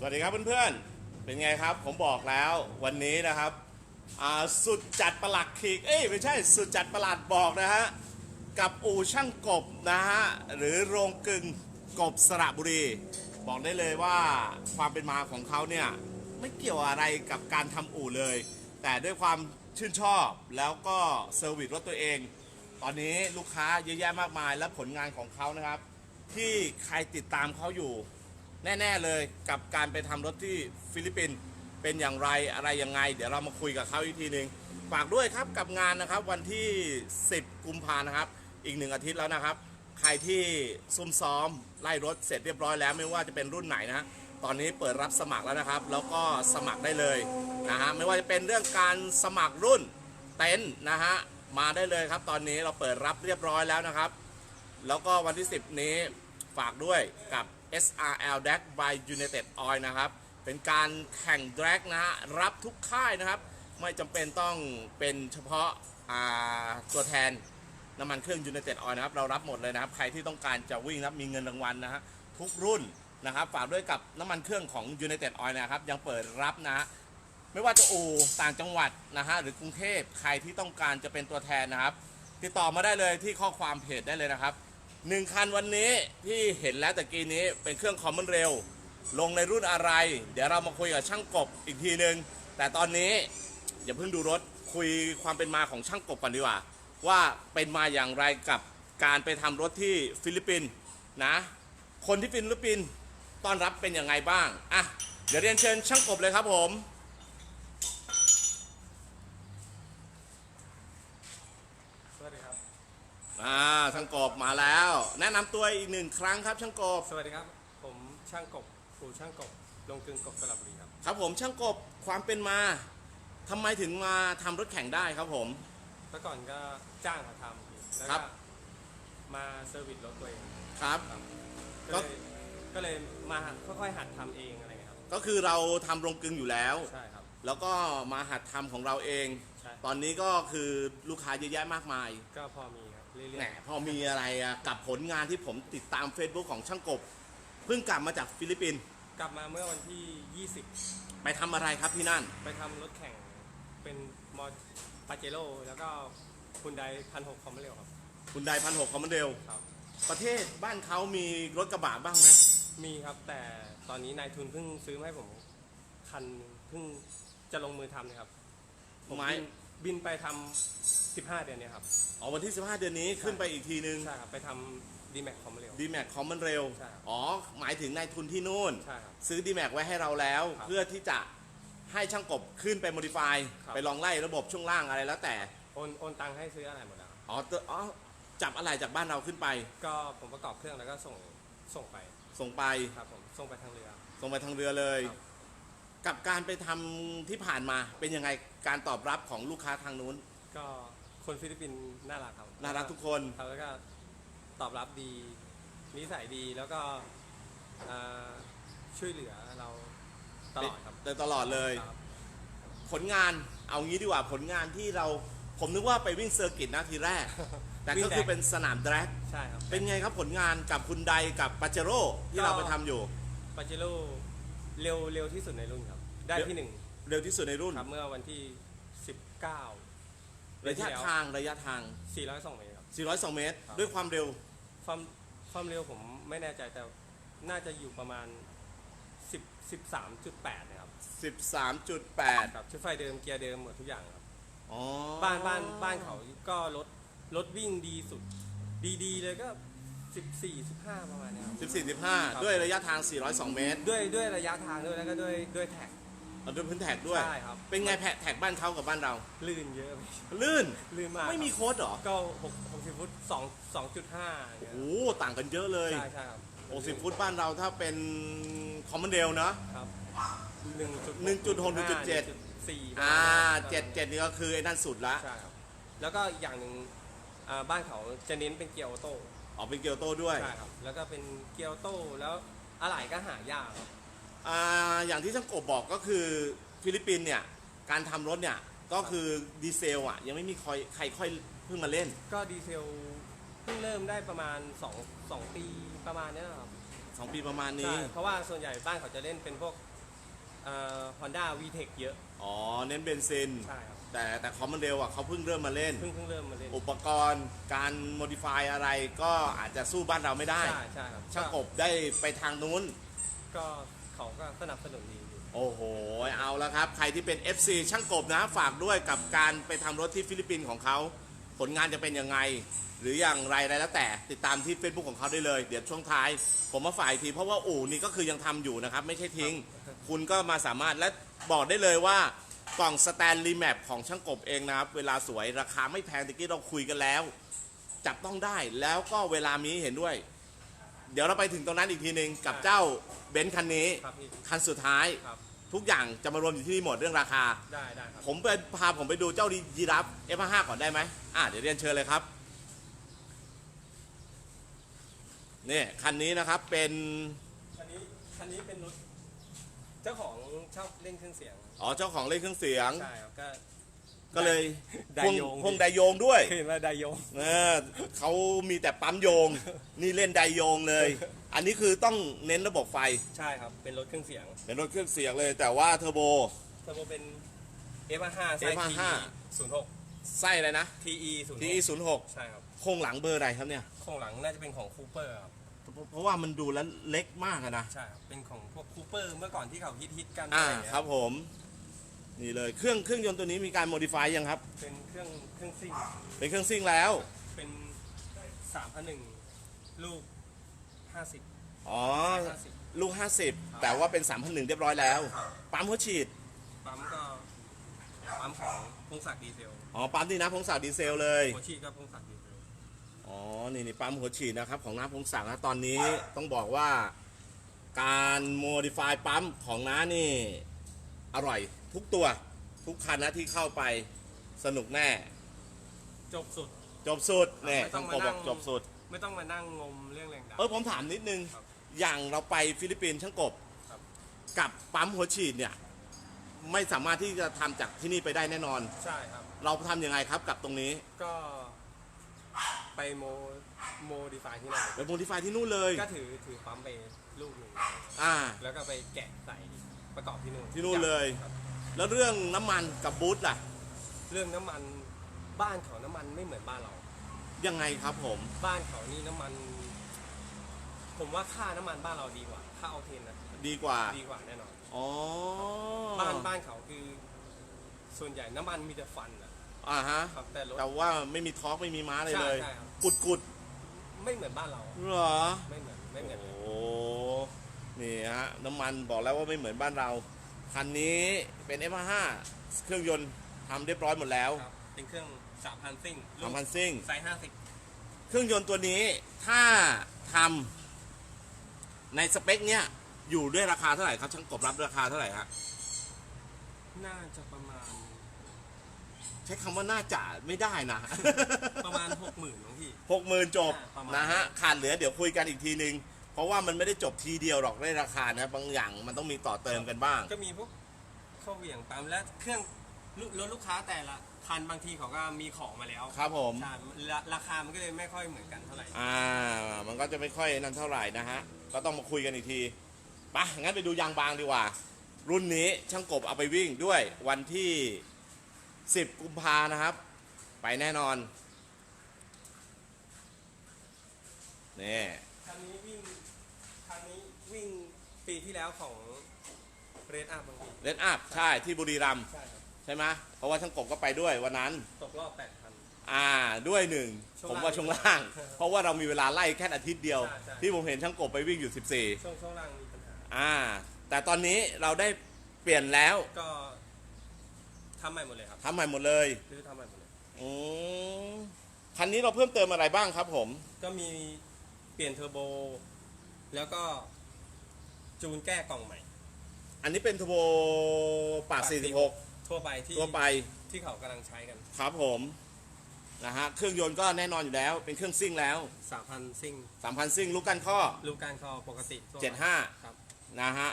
สวัสดีครับเพื่อนๆ เป็นไงครับ ผมบอกแล้ววันนี้นะครับ สุดจัดประหลัดขีก เอ้ยไม่ใช่สุดจัดประหลัดบอกนะฮะ กับอู่ช่างกบนะฮะ หรือโรงกึ่งกบสระบุรี บอกได้เลยว่าความเป็นมาของเขาเนี่ย ไม่เกี่ยวอะไรกับการทำอู่เลย แต่ด้วยความชื่นชอบแล้วก็เซอร์วิสรถตัวเอง ตอนนี้ลูกค้าเยอะแยะมากมายและผลงานของเขานะครับ ที่ใครติดตามเขาอยู่ แน่ๆเลยกับการไปทำรถที่ฟิลิปปินส์เป็นอย่างไรอะไรยังไง เดี๋ยวเรามาคุยกับเขาอีกทีหนึ่งฝากด้วยครับกับงานนะครับวันที่ 10 กุมภานะครับ อีกหนึ่งอาทิตย์แล้วนะครับ ใครที่ซุ่มซ้อมไล่รถเสร็จเรียบร้อยแล้วไม่ว่าจะเป็นรุ่นไหนนะตอนนี้เปิดรับสมัครแล้วนะครับ แล้วก็สมัครได้เลยนะฮะไม่ว่าจะเป็นเรื่องการสมัครรุ่นเต็นท์นะฮะมาได้เลยครับ ตอนนี้เราเปิดรับเรียบร้อยแล้วนะครับ แล้วก็วันที่ 10 นี้ฝากด้วยกับ SRL Drag by United Oil นะครับ เป็นการแข่ง drag นะฮะ รับทุกค่ายนะครับ ไม่จำเป็นต้องเป็นเฉพาะาตัวแทนน้ำมันเครื่อง United Oil นะครับ เรารับหมดเลยนะครับ ใครที่ต้องการจะวิ่งนะครับมีเงินรางวัลนะฮะ ทุกรุ่นนะครับ ฝากด้วยกับน้ำมันเครื่องของ United Oil นะครับ ยังเปิดรับนะฮะ ไม่ว่าจะอู่ต่างจังหวัดนะฮะ หรือกรุงเทพ ใครที่ต้องการจะเป็นตัวแทนนะครับ ติดต่อมาได้เลยที่ข้อความเพจได้เลยนะครับ หนึ่งคันวันนี้ที่เห็นแล้วตะกี้นี้เป็นเครื่องคอมมอนเร็วลงในรุ่นอะไร เดี๋ยวเรามาคุยกับช่างกบอีกทีหนึงแต่ตอนนี้อย่าเพิ่งดูรถคุยความเป็นมาของช่างกบก่อนดีกว่า ว่าเป็นมาอย่างไรกับการไปทำรถที่ฟิลิปปินส์นะคนที่ฟิลิปปินส์ต้อนรับเป็นยังไงบ้างอะเดี๋ยวเรียนเชิญช่างกบเลยครับผม สวัสดีครับ อ่าช่างกบมาแล้ว แนะนำตัวอีกหนึ่งครั้งครับช่างกบสวัสดีครับ ผมช่างกบครูช่างกบลงกึ่งกบสระบุรีครับ ครับผมช่างกบความเป็นมาทำไมถึงมาทำรถแข่งได้ครับผม เมื่อก่อนก็จ้างเขาทำแล้วครัก็บ มาเซอร์วิสรถตัวเองครับ ครับก็ ก็เลยก็เลยมาหัดค่อยๆหัดทำเองอะไรเงี้ยครับ ก็คือเราทำโรงกลึงอยู่แล้ว ใช่ครับ แล้วก็มาหัดทำของเราเอง ใช่ ตอนนี้ก็คือลูกค้าเยอะแยะมากมาย ก็พอมี ครับเรื่แหมอยพอมีอะไรอะกับผลงานที่ผมติดตาม Facebook ของช่างกบ เพิ่งกลับมาจากฟิลิปปินส์ๆกลับมาเมื่อวันที่ ไปทำอะไรครับที่นั่น 20 ไปทำรถแข่งเป็นมอปาเจโร่แล้วก็คุณไดพันหกคอมเร็วครับคุณไดพันหกคอมมานเดลครับ ประเทศบ้านเขามีรถกระบะบ้างไหมมีครับแต่ตอนนี้นายทุนเพิ่งซื้อมาให้ผมคันหนึ่งเพิ่งจะลงมือทำเลยครับ ผมไม้บินบินไปทำ 15 เดือนเนี่ยครับอ๋อวันที่ 15 เดือนนี้ขึ้นไปอีกทีนึง ใช่ครับไปทำดีแม็กคอมเร็ว d m a x คอมมอนเร็ว ใช่ครับอ๋อ หมายถึงนายทุนที่นู่น ใช่ครับซื้อ d m a x ไว้ให้เราแล้ว ครับเพื่อที่จะให้ช่างกบขึ้นไปโมดิฟายครับ ไปลองไล่ระบบช่วงล่างอะไรแล้วแต่ โอนโอนตังค์ให้ซื้ออะไรหมดแล้วอ๋อตัวอ๋อจับอะไรจากบ้านเราขึ้นไป ก็ผมประกอบเครื่องแล้วก็ส่งส่งไปส่งไป ครับผมส่งไปทางเรือ ส่งไปทางเรือเลย ครับ กับการไปทำที่ผ่านมาเป็นยังไงการตอบรับของลูกค้าทางนู้น ก็ คนฟิลิปปินส์น่ารักครับน่ารักทุกคนครับแล้วก็ตอบรับดีนิสัยดีแล้วก็เอ่อช่วยเหลือเราตลอดครับโดยตลอดเลย ครับผลงานเอางี้ดีกว่าผลงานที่เราผมนึกว่าไปวิ่งเซอร์กิตนะทีแรก แต่ก็คือเป็นสนามแดรกใช่ครับ เป็นไงครับผลงานกับคุณใดกับปาเจโร่ที่ก็เราไปทำอยู่ ปาเจโร่เร็วเร็วที่สุดในรุ่นครับ ได้เร็ว ที่หนึ่งเร็วที่สุดในรุ่น ครับเมื่อวันที่ 19 ระยะทางระยะทาง 402เมตรครับ 402 เมตร ครับ ด้วยความเร็ว ความความเร็วผมไม่แน่ใจแต่น่าจะอยู่ประมาณ 10 13.8นะครับ13.8 ครับชุดไฟเดิมเกียร์เดิมหมดทุกอย่างครับ อ๋อบ้านบ้านบ้านเขาก็รถรถวิ่งดีสุด ดีๆเลยก็ 14 15 ประมาณเนี้ยครับ 14ครับ15 ด้วยระยะทาง 402 เมตร ด้วยด้วยระยะทางด้วยแล้วก็ด้วยด้วยแท็ก เอาด้วยพื้นแท็กด้วย ใช่ครับเป็นไงแพะแท็กบ้านเขากับบ้านเรา ลื่นเยอะไปลื่น ลื่นมากไม่มีครับโค้ดเหรอ ก็6 60ฟุต2 2.5อย่างเงี้ยโอ้โหต่างกันเยอะเลยใช่ใช่ครับ60ฟุตบ้านเราถ้าเป็นคอมมอนเดลเนาะครับหนึ่งจุด1.6 1.7สี่อ่า77นี่ก็คือไอ้นั่นสุดละใช่ครับ แล้วก็อย่างหนึ่งอ่าบ้านเขาจะเน้นเป็นเกียร์ออโต้ ออกเป็นเกียวโตด้วย ใช่ครับ แล้วก็เป็นเกียร์ออโต้แล้วอะไหล่ก็หายากครับ อ่าอย่างที่ช่างกบบอกก็คือฟิลิปปินส์เนี่ยการทำรถเนี่ยก็คือดีเซลอะยังไม่มีใครใครค่อยเพิ่งมาเล่น ก็ดีเซลเพิ่งเริ่มได้ประมาณ2 2ปีประมาณเนี้ยครับ2 ปีประมาณใช่นี้เพราะว่าส่วนใหญ่บ้านเขาจะเล่นเป็นพวกฮอนด้าวีเทคเยอะ อ๋อ เน้นเบนซิน ใช่ครับ แต่แต่คอมมันเร็วอะเขาเพิ่งเริ่มมาเล่น เพิ่งเพิ่งเริ่มมาเล่น อุปกรณ์การโมดิฟายอะไรก็อาจจะสู้บ้านเราไม่ได้ ใช่ใช่ครับช่างกบได้ไปทางนู้น ก็ เขาก็สนับสนุนดีอยู่โอ้โห เอาล้วครับ ใครที่เป็น FC ช่างกบนะฝากด้วยกับการไปทำรถที่ฟิลิปปินส์ของเขา ผลงานจะเป็นยังไง หรืออย่างไรอะไรแล้วแต่ติดตามที่ Facebook ของเขาได้เลย เดี๋ยวช่วงท้าย ผมมาฝ่ายทีเพราะว่าอู่นี่ก็คือยังทำอยู่นะครับ ไม่ใช่ทิ้ง คุณก็มาสามารถและบอกได้เลยว่ากล่องสแตนลีแมปของช่างกบเองนะครับ เวลาสวยราคาไม่แพงตะกี้เราคุยกันแล้ว จับต้องได้แล้วก็เวลามีให้เห็นด้วย เดี๋ยวเราไปถึงตรงนั้นอีกทีหนึ่งกับเจ้าเบนซ์คันนี้ ครับพี่ คันสุดท้าย ครับ ทุกอย่างจะมารวมอยู่ที่นี่หมดเรื่องราคา ได้ได้ครับ ผมไปพาผมไปดูเจ้ายีรับ F5 ก่อนได้ไหมอ่าเดี๋ยวเรียนเชิญเลยครับ นี่คันนี้นะครับเป็นคันนี้คันนี้เป็นรถเจ้าของชอบเล่นเครื่องเสียง อ๋อเจ้าของเล่นเครื่องเสียง ใช่ครับ ก็ ก็เลยไดพ่วงโยง พ่วงไดโยงด้วยเห็นว่าไดโยง เออเขามีแต่ปั๊มโยง นี่เล่นไดโยงเลย อันนี้คือต้องเน้นระบบไฟใช่ครับ เป็นรถเครื่องเสียงเป็นรถเครื่องเสียงเลย แต่ว่าเทอร์โบ เทอร์โบเป็น F5 ไซส์ F5 06 ไส้อะไรนะ TE 06 TE 0 6ใช่ครับโครงหลังเบอร์อะไรครับเนี่ยข้างหลังน่าจะเป็นของคูเปอร์ครับ เพราะว่ามันดูแล้วเล็กมากอะนะ ใช่ครับ เป็นของพวกคูเปอร์เมื่อก่อนที่เขาฮิตฮิตๆกันอ่า อะไรอย่างเงี้ยครับผม นี่เลยเครื่องเครื่องยนต์ตัวนี้มีการโมดิฟายยังครับ เป็นเครื่องเครื่องซิ่งเป็นเครื่องซิ่งแล้ว เป็น3,001ลูก50อ๋อ50ลูก 50 แต่ว่าเป็น3,001เรียบร้อยแล้วครับปั๊มหัวฉีด ปั๊มก็ปั๊มของพงศักดิ์ดีเซลอ๋อ ปั๊มที่น้ำพงศักดิ์ดีเซลเลย หัวฉีดก็พงศักดิ์ดีเซลอ๋อ นี่นี่ปั๊มหัวฉีดนะครับ ของน้าพงศักดิ์นะตอนนี้ต้องบอกว่า การโมดิฟายปั๊มของน้านี่ อร่อยทุกตัวทุกคันนะที่เข้าไปสนุกแน่ จบสุด จบสุดเนี่ยไม่ต้ต้อองงมาบนั่อกงจบสุด ไม่ต้องมานั่งงมเรื่องแรงดัน เออผมถามนิดนึง ครับอย่างเราไปฟิลิปปินส์ช่างกบ ครับ กับปั๊มหัวฉีดเนี่ย ไม่สามารถที่จะทำจากที่นี่ไปได้แน่นอน ใช่ครับ เราทำยังไงครับกับตรงนี้ก็ไปโมโมดิฟายที่นั่นไปโมดิฟายที่นู่นเลย ก็ถือถือปั๊มไปลูกหนึ่งอ่า แล้วก็ไปแกะใส่ ประกอบที่นู่นที่นู่นเลย ครับแล้วเรื่องน้ำมันกับบูธล่ะ เรื่องน้ำมันบ้านเขาน้ำมันไม่เหมือนบ้านเรา ยังไงครับผม บ้านเขานี่น้ำมัน ผมว่าค่าน้ำมันบ้านเราดีกว่า ค่าเอาเทนนะดีกว่า ดีกว่าแน่นอน อ๋อบ้านบ้านเขาคือ ส่วนใหญ่น้ำมันมีแต่ฟันนะอ่าฮะ ครับแต่รถ แต่ว่าไม่มีทอร์กไม่มีม้าเลยใช่เลย ใช่ครับ กุดกุดไม่เหมือนบ้านเรา ๆเหรอ ไม่เหมือนไม่เหมือนโอ้ นี่ฮะน้ำมันบอกแล้วว่าไม่เหมือนบ้านเรา คันนี้เป็น F5 เครื่องยนต์ทำเรียบร้อยหมดแล้วครับเป็นเครื่องสามพันซิ่งลูกทำพันซิ่ง ไซส์ห้าสิบเครื่องยนต์ตัวนี้ถ้าทำในสเปคเนี้ยอยู่ด้วยราคาเท่าไหร่ครับช่างกบรับราคาเท่าไหร่ฮะน่าจะประมาณ ใช้คำว่าน่าจะไม่ได้นะ ประมาณหกหมื่นน้องพี่ หกหมื่นจบอ่าประมาณ นะฮะขาดเหลือเดี๋ยวคุยกันอีกทีนึง เพราะว่ามันไม่ได้จบทีเดียวหรอกในราคานะบางอย่างมันต้องมีต่อเติมกันบ้าง ก็มีพวกเข้าเหวี่ยงปั๊มและเครื่องรถรถลูกค้าแต่ละคันบางทีเขาก็มีของมาแล้วครับผม ใช่ราราคามันก็เลยไม่ค่อยเหมือนกันเท่าไหร่ อ่า มันก็จะไม่ค่อยนั่นเท่าไหร่นะฮะ ก็ต้องมาคุยกันอีกทีไปะงั้นไปดูยางบางดีกว่า รุ่นนี้ช่างกบเอาไปวิ่งด้วยวันที่ 10 กุมภานะครับ ไปแน่นอน นี่ คันนี้วิ่งคันนี้วิ่ง ปีที่แล้วของเรดอัพบางทีเลนอัพใช่ที่บุรีรัมย์ใช่ครับ ใช่ไหมเพราะว่าช่างกบก็ไปด้วยวันนั้น ตกรอบแปดพัน อ่าด้วยหนึ่งช่วงผมว่าล่างช่วงล่างเพราะว่าเรามีเวลาไล่แค่อาทิตย์เดียว ใช่ใช่ ที่ผมเห็นช่างกบไปวิ่งอยู่14ช่วงช่วงล่างมีปัญหาอ่า แต่ตอนนี้เราได้เปลี่ยนแล้วก็ทำใหม่หมดเลยครับทำใหม่หมดเลยหรือทำใหม่หมดเลย อืมคันนี้เราเพิ่มเติมอะไรบ้างครับผม ก็มีเปลี่ยนเทอร์โบ แล้วก็ จูนแก้กล่องใหม่ อันนี้เป็นทโบปากปาก46 ทั่วไปที่ตัวไปที่เขากำลังใช้กัน ครับผมนะฮะเครื่องยนต์ก็แน่นอนอยู่แล้ว เป็นเครื่องซิ่งแล้ว 3,000 ซิ่ง3,000 ซิ่งลูกกันข้อ ลูกการคอปกติทั่วไป75 ครับ นะฮะ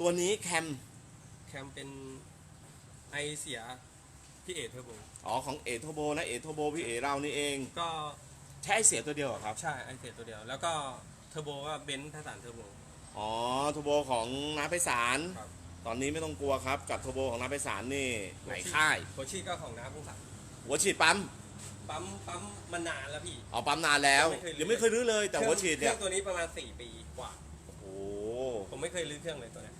ตัวนี้แคม แคมเป็นไอเสียพี่เอเทอร์โบอ๋อ ของเอโทโบนะเอโทโบพี่เอเรานี่เอง ก็ใช้ไอเสียตัวเดียวเหรอครับ ใช่ไอเสียตัวเดียว แล้วก็เทอร์โบก็เบนซ์ทสานเทอร์โบ อ๋อโทโบของน้าไพศาลครับ ตอนนี้ไม่ต้องกลัวครับ กับโทโบของน้าไปสารนี่ไหนค่าย หัวฉีดก็ของน้าพงศักดิ์หัวฉีดปั๊มปั๊มปั๊มมานานแล้วพี่ เอาปั๊มนานแล้วยัยังงไม่ไม่เคเคยยรื้รื้ออเลยแต่หัวฉีดเคเนี่รื่ยองตัวนี้ประมาณ 4 ปีกว่า โอ้โหผมไม่เคยรื้อเครื่องเลยตัวเนี้ย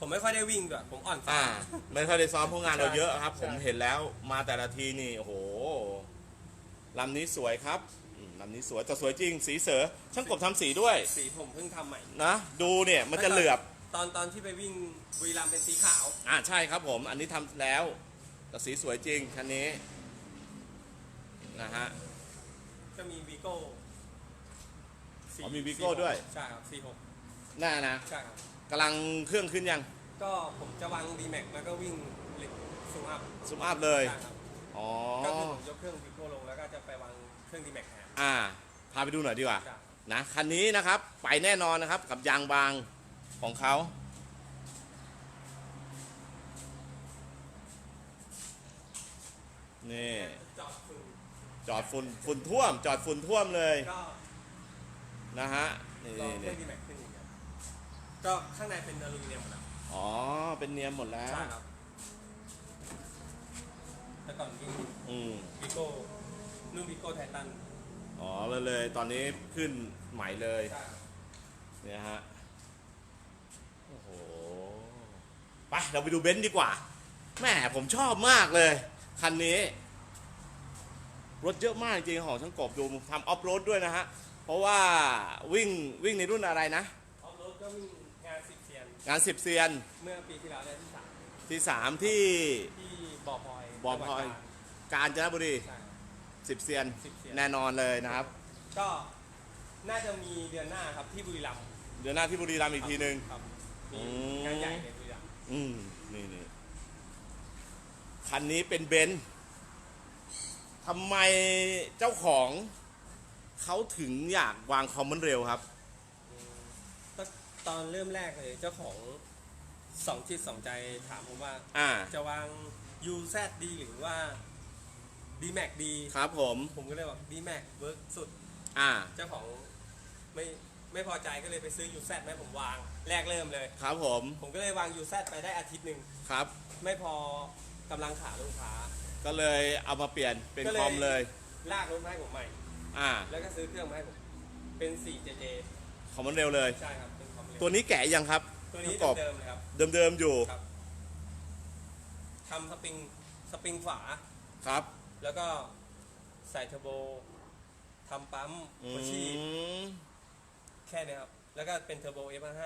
ผมไม่ค่อยได้วิ่งด้วยผมอ่อนอ่าซ้ายไม่ค่อยได้ซ้อมเพราะงานเราเยอะครับ ใช่ ผมเห็นแล้วมาแต่ละทีนี่โอ้โหลำนี้สวยครับอืม ลำนี้สวยแต่สวยจริง สีเสือช่างกบทำสีด้วยสีผมเพิ่งทำใหม่ นะ ดูเนี่ยมันจะเหลือบ ตอนตอนที่ไปวิ่งบุรีรัมย์เป็นสีขาว อ่าใช่ครับผม อันนี้ทำแล้ว แต่สีสวยจริงคันนี้นะฮะ ก็มีวีโก้อ๋อมี Vigo ด้วย ใช่ครับสี่หกน่านะใช่ครับกำลังเครื่องขึ้นยังก็ผมจะวางดีแม็กแล้วก็วิ่งเล็กซูมอัพซูมอัพเลย ใช่ครับอ๋อ ก็คือผมยกเครื่องวีโก้ลงแล้วก็จะไปวาง เครื่องดีแม็กแทนอ่า พาไปดูหน่อยดีกว่าใช่นะคันนี้นะครับ ไปแน่นอนนะครับ กับยางบางของเขา นี่ จอดฝึกจอดฝุ่นฝุ่นท่วม จอดฝุ่นท่วมเลยก็นะฮะ นี่ลองนี่เครื่นี่องดีแม็กขึ้นอย่างเงี้ยก็ข้างในเป็นอลูมิเนียมหมดแล้วอ๋อ เป็นเนียมหมดแล้ว ใช่ครับแต่ก่อนวิ่งอืมวีโก้ รุ่นวีโก้ไททันอ๋อเลยเลยตอนนี้ขึ้นใหม่เลยใช่ครับเนี่ยฮะโอ้โหไปเราไปดูเบนซ์ดีกว่าแม่ผมชอบมากเลย คันนี้ รถเยอะมากจริงของช่างกบดูทำออฟโรดด้วยนะฮะ เพราะว่าวิ่งวิ่งในรุ่นอะไรนะออฟโรดก็วิ่งงานสิบเซียนงานสิบเซียน เมื่อปีที่แล้วได้ที่สามที่สามที่ที่บ่อพลอยบ่อพลอยจังหวัดกาญจนบุรีตราดใช่ครับ สิบเซียน10เซียน แน่นอนเลยนะครับ ก็น่าจะมีเดือนหน้าครับที่บุรีรัมย์เดือนหน้าที่บุรีรัมย์อีกทีหนึ่ง ครับมีอืม งานใหญ่ในบุรีรัมย์อืมนี่นี่คันนี้เป็นเบนซ์ทำไมเจ้าของเขาถึงอยากวางคอมมอนเร็วครับก็ตอนเริ่มแรกเลยเจ้าของสองจิตสองใจถามผมว่า อ่า จะวาง UZ ดีหรือว่า D-Max ดีครับผม ผมก็เลยบอก D-Max เวิร์กสุด อ่า เจ้าของไม่ไม่พอใจก็เลยไปซื้อ UZ มาให้ผมวาง แรกเริ่มเลย ครับผม ผมก็เลยวาง UZ ไปได้อาทิตย์หนึ่งครับ ไม่พอกำลังขาลูกค้า ก็เลยเอามาเปลี่ยนเป็นก็เลย คอมเลย ลากรถมาให้ผมใหม่ อ่าแล้วก็ซื้อเครื่องมาให้ผม เป็น 4JJ คอมมอนเร็วเลย ใช่ครับ เป็นคอมเร็วตัวนี้แกะยังครับตัวนี้ประกอบเดิมๆเลยครับ เดิมๆอยู่ครับทำสปริงสปริงฝา ครับ แล้วก็ใส่เทอร์โบทำปั๊มอืหัวฉีดมแค่เนี้ยครับ แล้วก็เป็นเทอร์โบ F5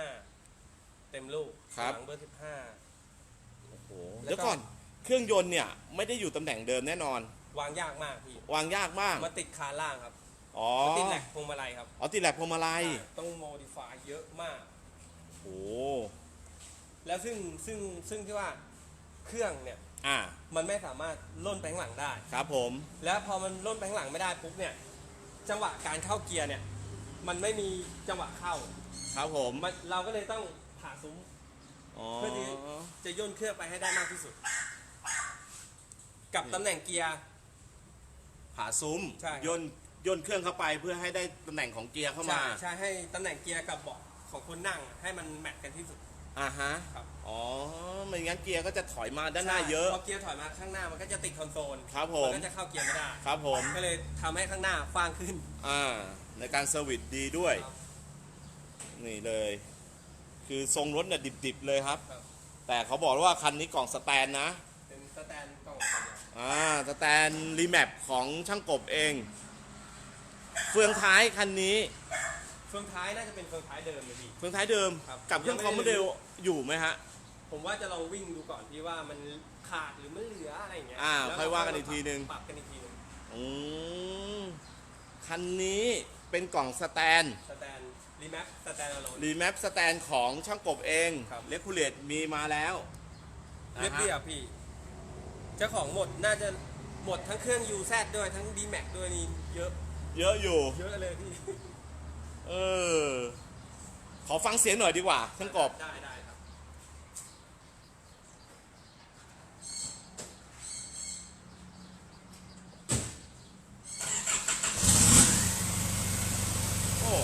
เต็มลูกครับ หลังเบอร์ โอ้โหแล้วก็ เดี๋ยวก่อน เครื่องยนต์เนี่ย ไม่ได้อยู่ตำแหน่งเดิมแน่นอน 15 วางยากมากพี่ วางยากมาก มาติดคานล่างครับอ๋อ มาติดแหลกพวงมาลัยครับอ๋อติดแหลกพวงมาลัยใช่ต้องโมดิฟายเยอะมาก โอ้แล้วซึ่งซึ่งซึ่งที่ว่าเครื่องเนี่ย อ่ามันไม่สามารถล่นไปข้างหลังได้ ครับผม แล้วพอมันล่นไปข้างหลังไม่ได้ปุ๊บเนี่ย จังหวะการเข้าเกียร์เนี่ย มันไม่มีจังหวะเข้าครับผมมันเราก็เลยต้องผ่าซุ้มอ๋อเพื่อที่จะย่นเครื่องไปให้ได้มากที่สุด กับตำแหน่งเกียร์ ผ่าซุ้มใช่ครับย่นย่นเครื่องเข้าไปเพื่อให้ได้ตำแหน่งของเกียร์เข้ามา ใช่ใช่ให้ตำแหน่งเกียร์กับเบาะของคนนั่ง ให้มันแมทกันที่สุด อ่าฮะครับ อ๋อไม่งั้นเกียร์ก็จะถอยมาด้านหน้าเยอะ พอเกียร์ถอยมาข้างหน้ามันก็จะติดคอนโซลครับผม นก็จะเข้าเกียร์ไม่ได้ครับผม ก็เลยทำให้ข้างหน้าฟางขึ้นอ่า ในการเซอร์วิสดีด้วย ครับ นี่เลย คือทรงรถเนี่ยดิบๆเลยครับ ครับ แต่เขาบอกว่าคันนี้กล่องสแตนนะ เป็นสแตนกล่องเดียวอ่าสแตนรีแมปของช่างกบเอง เฟืองท้ายคันนี้ เฟืองท้ายน่าจะเป็นเฟืองท้ายเดิมเลยพี่เฟืองท้ายเดิม ครับ กับเครื่องยังคไม่อมได้โมเดลอยู่ไหมฮะ ผมว่าจะลองวิ่งดูก่อนพี่ว่ามันขาดหรือมันเหลืออะไรอย่างเงี้ยอ่าแล้วค่อยว่ากันอีกทีนึง ปรับกันอีกทีนึงอืมคันนี้เป็นกล่องสแตนสแตนรีแมปสแตนอะโลน รีแมปสแตนของช่างกบเองครับ เลคูเลตมีมาแล้วเรียบนะเรียฮะบพี่ เจ้าของหมดน่าจะหมดทั้งเครื่อง UZ ด้วยทั้ง d m a x ด้วยนี่เยอะ เยอะอยู่ เยอะเลยพี่ เออ ขอฟังเสียงหน่อยดีกว่าช่างกบ ได้ได้ครับ โอ้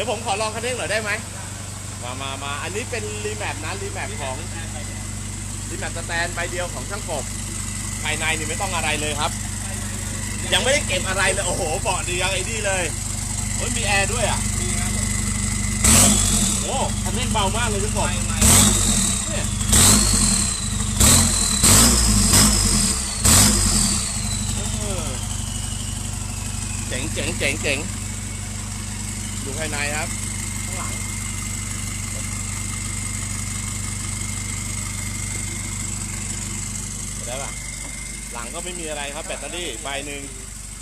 ดี๋ยวผมข องคันเร่งหน่อยได้ไหมมามามาอันนี้เป็นรีแมปนะรีแมปของรีแมปสแตนใบเดียวของช่างกบภายในนี่ไม่ต้องอะไรเลยครับ ยังไม่ได้เก็บอะไรเลย โอ้โหเบาะดียังไอ้นี่เลยโอ้ยมีแอร์ด้วยอะมีครับโอ้คันเร่งเบามากเลยช่างกบไม่ไม่เนี่ยเออเจ๋งเจ๋งเจ๋งเจ๋งดูภายในครับ ข้างหลัง ได้ป่ะ หลังก็ไม่มีอะไรครับแบตเตอรี่ใบหนึ่ง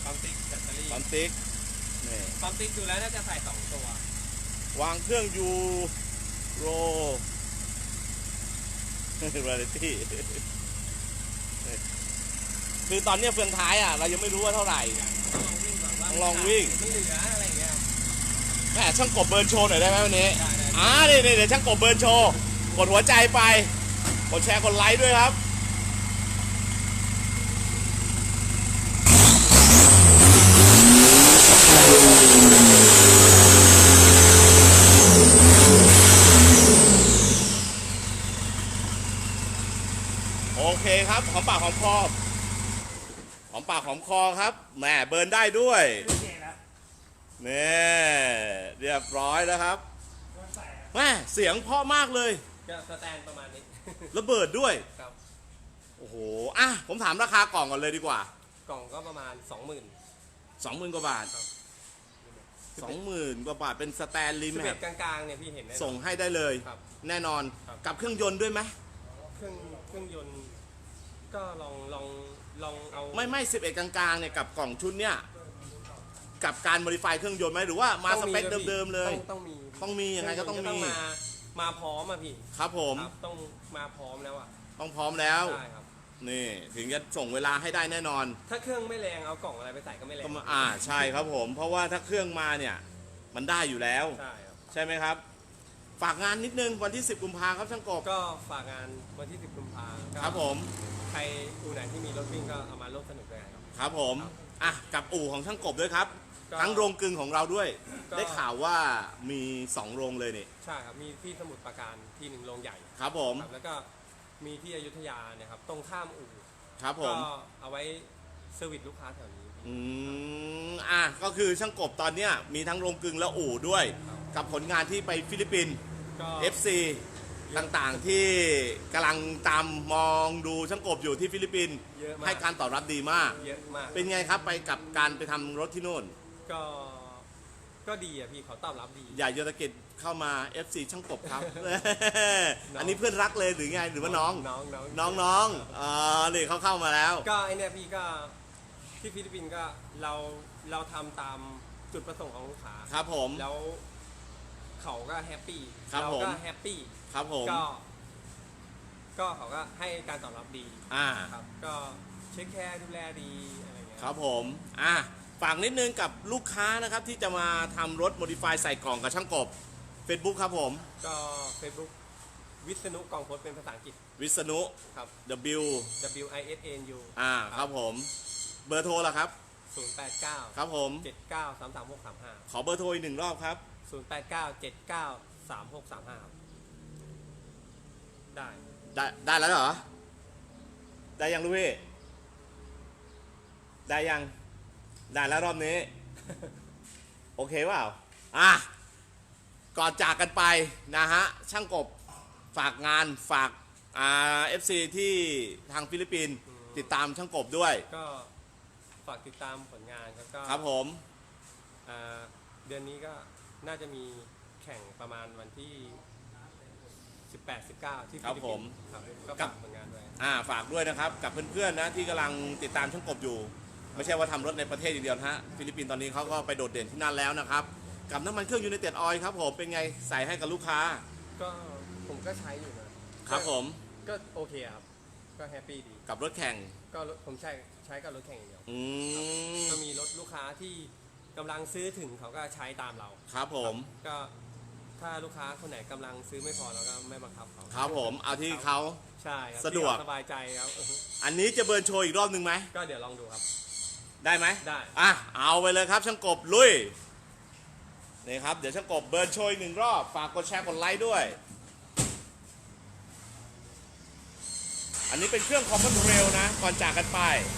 ปั๊มติ๊กแบตเตอรี่ปั๊มติ๊กนี่ปั๊มติ๊กดูแล้วน่าจะใส่สองตัว วางเครื่องยูโรวาไรตี้คือตอนเนี้ยเฟืองท้ายอะ เรายังไม่รู้ว่าเท่าไหร่ ลองวิ่งแบบว่าลองวิ่งมันเหลืออะไรอย่างเงี้ยแม่ช่างกบเบิร์นโชว์หน่อยได้ไหมวันนี้ได้ได้อ่านี่นี่เดี๋ยวช่างกบเบิร์นโชว์ กดหัวใจไป กดแชร์ กดไลค์ด้วยครับ โอเคครับหอมปากหอมคอหอมปากหอมคอครับแหมเบิร์นได้ด้วยนี่เรียบร้อยแล้วครับแม่เสียงเพราะมากเลยก็สแตนประมาณนี้ระเบิดด้วยครับโอ้โหอะผมถามราคากล่องก่อนเลยดีกว่า กล่องก็ประมาณสองหมื่น20,000กว่าบาทครับ20,000กว่าบาทเป็นสแตนลิมสิบแมเอ็ปดกลางๆเนี่ยพี่เห็นแน่นอนส่งให้ได้เลยครับแน่นอนครับกับเครื่องยนต์ด้วยไหมเครื่องเครื่องยนต์ ก็ลองลองลองเอาไม่ไม่11กลางๆเนี่ยกับกล่องชุดเนี่ยกับการโมดิฟายเครื่องยนต์ไหมหรือว่ามาสเปคเดิมๆเลย ต้องต้องมีต้องมียังไงก็ต้องเครื่มียนต์มามาพร้อมอะพี่ครับผมครับต้องมาพร้อมแล้วอะต้องพร้อมแล้วใช่ครับนี่ถึงจะส่งเวลาให้ได้แน่นอน ถ้าเครื่องไม่แรงเอากล่องอะไรไปใส่ก็ไม่แรงก็มาอ่าใช่ครับผม เพราะว่าถ้าเครื่องมาเนี่ย มันได้อยู่แล้ว ใช่ครับใช่ไหมครับ ฝากงานนิดนึงวันที่ 10 กุมภาครับช่างกบก็ฝากงานวันที่ 10 กุมภาพันธ์ก็ครับผมใค รอู่ไหนที่มีรถวิ่งก็เอามาร่วมสนุกด้วยครับ ครับผมครับอะ กับอู่ของช่างกบด้วยครับ ก็ทั้งโรงกลึงของเราด้วย ก็ ได้ข่าวว่ามี 2 โรงเลยนี่ ใช่ครับ มีที่สมุทรปราการที่หนึ่งโรงใหญ่ครับผม ครับแล้วก็มีที่อยุธยาเนี่ยครับ ตรงข้ามอู่ครับผก็ม เอาไว้เซอร์วิสลูกค้าแถวนี้ อืม อะ ก็คือช่างกบตอนเนี้ยมีทั้งโรงกลึงและอู่ด้วย ครับ กับผลงานที่ไปฟิลิปปินส์ ก็ FC ต่างๆที่กำลังตามมองดูช่างกบอยู่ที่ฟิลิปปินส์เยอะมาก ให้การตอบรับดีมาก เยอะมาก เป็นไงครับไปกับการไปทำรถที่นู่นก็ ก็ดีอะพี่เขาตอบรับดี อย่าโยตะกิจเข้ามา FC ช่างกบครับ อันนี้เพื่อนรักเลยหรือไงหรือว่าน้องน้องน้องน้องน้องๆอ่านี่เขาเข้ามาแล้วก็ไอเนี่ยพี่ก็ที่ฟิลิปปินส์ก็เราเราทำตามจุดประสงค์ของลูกค้า ครับผม แล้วเขาก็แฮปปี้ครับเราผมก็แฮปปี้ ครับผม ก็ ก็เขาก็ให้การตอบรับดีอ่า ครับ ก็เช็คแคร์ดูแลดีอะไรเงี้ยครับผม อะฝากนิดนึงกับลูกค้านะครับ ที่จะมาทำรถโมดิฟายใส่กล่องกับช่างกบ Facebook ครับผม ก็ Facebook วิษณุกองโพสเป็นภาษาอังกฤษวิษณุ ครับ W W I S N U อ่า ครับผม เบอร์โทรละครับ 089 ครับผม 79 33635 ขอเบอร์โทรอีกหนึ่งรอบครับ 089 79 3635ครับ ได้ ได้ได้แล้วเหรอ ได้ยังลูกพี่ได้ยัง ได้แล้วรอบนี้ โอเคเปล่าอะ ก่อนจากกันไปนะฮะ ช่างกบฝากงานฝากอ่าเอฟซีที่ทางฟิลิปปินส์ติดตามช่างกบด้วย ก็ฝากติดตามผลงานครับก็ครับผมอ่าเดือนนี้ก็น่าจะมีแข่งประมาณวันที่ 18 19 ที่ฟิลิปปินส์ครับก็ฝากผลงานด้วย อ่าฝากด้วยนะครับ กับเพื่อนๆนะที่กำลังติดตามช่างกบอยู่ ไม่ใช่ว่าทำรถในประเทศอย่างเดียวนะฮะฟิลิปปินส์ตอนนี้เขาก็ไปโดดเด่นที่นั่นแล้วนะครับ กับน้ำมันเครื่องยูไนเต็ดออยครับผมเป็นไงใส่ให้กับลูกค้าก็ผมก็ใช้อยู่นะครับผมก็โอเคครับ ก็แฮปปี้ดี กับรถแข่งก็รถผมใช้ใช้กับรถแข่งอย่างเดียว อืมก็มีรถลูกค้าที่กำลังซื้อถึงเขาก็ใช้ตามเรา ครับผม ก็ ถ้าลูกค้าคนไหนกำลังซื้อไม่พอเราก็ไม่บังคับเขาครับผมเอาที่เขา ใช่ครับสะดวก ที่เขาสบายใจครับอือฮึอันนี้จะเบิร์นโชว์อีกรอบหนึ่งไหม ก็เดี๋ยวลองดูครับ ได้ไหมได้ อะ เอาไปเลยครับช่างกบลุยนี่ครับ เดี๋ยวช่างกบเบิร์นโชยหนึ่งรอบ ฝากกดแชร์กดไลค์ด้วย อันนี้เป็นเครื่องคอมมอนเรลนะ ก่อนจากกันไปค